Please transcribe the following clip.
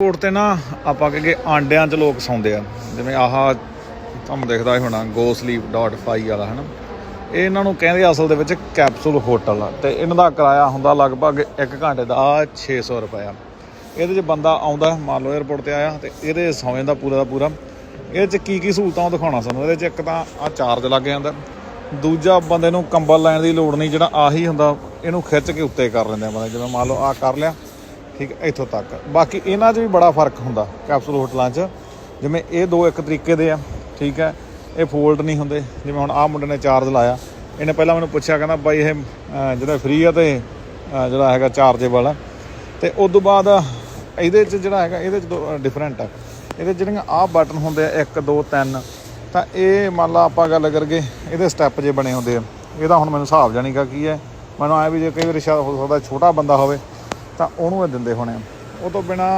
ਕੋਟ ਤੇ ਨਾ ਆਪਾਂ ਕਹਗੇ ਆਂਡਿਆਂ 'ਚ ਲੋਕ ਸੌਂਦੇ ਆ। ਜਿਵੇਂ ਆਹ ਤੁਹਾਨੂੰ ਦਿਖਦਾ ਹੀ ਹੋਣਾ ਗੋ ਸਲੀਪ ਡਾਟ ਵਾਲਾ, ਹਨਾ? ਇਹ ਇਹਨਾਂ ਨੂੰ ਕਹਿੰਦੇ ਅਸਲ ਦੇ ਵਿੱਚ ਕੈਪਸੂਲ ਹੋਟਲ ਆ। ਤੇ ਇਹਨਾਂ ਦਾ ਕਿਰਾਇਆ ਹੁੰਦਾ ਲਗਭਗ 1 ਘੰਟੇ ਦਾ 600 ਰੁਪਇਆ। ਇਹਦੇ 'ਚ ਬੰਦਾ ਆਉਂਦਾ, ਮੰਨ ਲਓ 에어ਪੋਰਟ ਤੇ ਆਇਆ ਤੇ ਇਹਦੇ ਸੌਂ ਜਾਂਦਾ ਪੂਰਾ ਦਾ ਪੂਰਾ। ਇਹਦੇ 'ਚ ਕੀ ਕੀ ਸਹੂਲਤਾਂ ਉਹ ਦਿਖਾਉਣਾ ਸਾਨੂੰ। ਇਹਦੇ 'ਚ ਇੱਕ ਤਾਂ ਆ ਚਾਰਜ ਲੱਗ ਜਾਂਦਾ। ਦੂਜਾ ਬੰਦੇ ਨੂੰ ਕੰਬਲ ਲੈਣ ਦੀ ਲੋੜ ਨਹੀਂ, ਜਿਹੜਾ ਆਹੀ ਹੁੰਦਾ, ਇਹਨੂੰ ਖਿੱਚ ਕੇ ਉੱਤੇ ਕਰ ਲੈਂਦੇ ਆ ਬੰਦੇ। ਜਿਵੇਂ ਮੰਨ ਲਓ ਆ ਕਰ ਲਿਆ ਠੀਕ ਹੈ ਇੱਥੋਂ ਤੱਕ। ਬਾਕੀ ਇਹਨਾਂ 'ਚ ਵੀ ਬੜਾ ਫ਼ਰਕ ਹੁੰਦਾ ਕੈਪਸੂਲ ਹੋਟਲਾਂ 'ਚ। ਜਿਵੇਂ ਇਹ ਦੋ ਇੱਕ ਤਰੀਕੇ ਦੇ ਆ, ਠੀਕ ਹੈ। ਇਹ ਫੋਲਡ ਨਹੀਂ ਹੁੰਦੇ। ਜਿਵੇਂ ਹੁਣ ਆਹ ਮੁੰਡੇ ਨੇ ਚਾਰਜ ਲਾਇਆ। ਇਹਨੇ ਪਹਿਲਾਂ ਮੈਨੂੰ ਪੁੱਛਿਆ, ਕਹਿੰਦਾ ਬਾਈ ਇਹ ਜਿਹੜਾ ਫ੍ਰੀ ਆ ਤੇ ਜਿਹੜਾ ਹੈਗਾ ਚਾਰਜੇਬਲ ਆ। ਤੇ ਉਸ ਤੋਂ ਬਾਅਦ ਇਹਦੇ 'ਚ ਜਿਹੜਾ ਹੈਗਾ, ਇਹਦੇ 'ਚ ਡਿਫਰੈਂਟ ਆ। ਇਹਦੇ 'ਚ ਜਿਹੜੀਆਂ ਆਹ ਬਟਨ ਹੁੰਦੇ ਆ 1 2 3 ਤਾਂ ਇਹ ਮੰਨ ਲਾ ਆਪਾਂ ਗੱਲ ਕਰਕੇ ਇਹਦੇ ਸਟੈਪ ਜੇ ਬਣੇ ਹੁੰਦੇ ਆ। ਇਹਦਾ ਹੁਣ ਮੈਨੂੰ ਹਿਸਾਬ ਜਾਣੀਗਾ ਕੀ ਹੈ। ਮੈਨੂੰ ਆਇਆ ਵੀ ਜੇ ਕਈ ਵਾਰੀ ਸ਼ਾਇਦ ਹੋ ਸਕਦਾ ਛੋਟਾ ਬੰਦਾ ਹੋਵੇ ਤਾਂ ਉਹਨੂੰ ਇਹ ਦਿੰਦੇ ਹੋਣੇ ਆ। ਉਹ ਤੋਂ ਬਿਨਾ